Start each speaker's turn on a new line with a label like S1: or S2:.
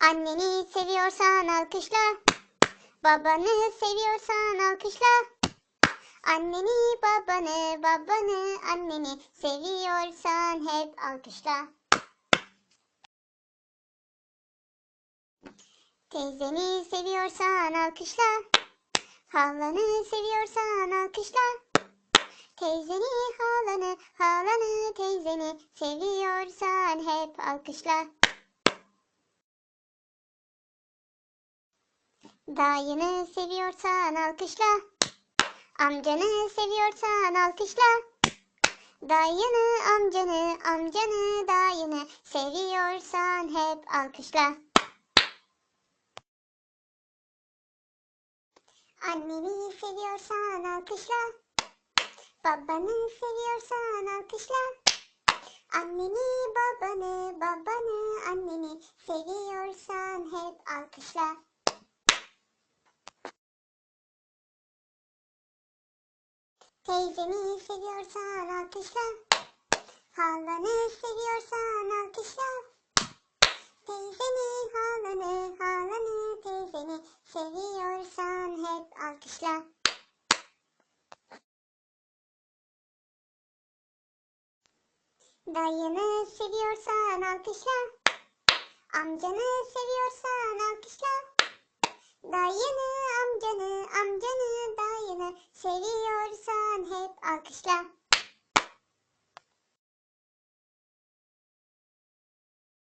S1: Anneni seviyorsan alkışla. Babanı seviyorsan alkışla. Anneni, babanı, babanı, anneni seviyorsan hep alkışla. Teyzeni seviyorsan alkışla. Halanı seviyorsan alkışla. Teyzeni, halanı, halanı, teyzeni seviyorsan hep alkışla. Dayını seviyorsan alkışla. Amcanı seviyorsan alkışla. Dayını, amcanı, amcanı, dayını seviyorsan hep alkışla. Anneni seviyorsan alkışla. Babanı seviyorsan alkışla. Anneni, babanı, babanı, anneni seviyorsan hep alkışla. Teyzeni seviyorsan alkışla. Halanı seviyorsan alkışla. Teyzeni, halanı, halanı, teyzeni seviyorsan hep alkışla. Dayını seviyorsan alkışla. Amcanı seviyorsan alkışla. Dayını, amcanı, seviyorsan hep alkışla.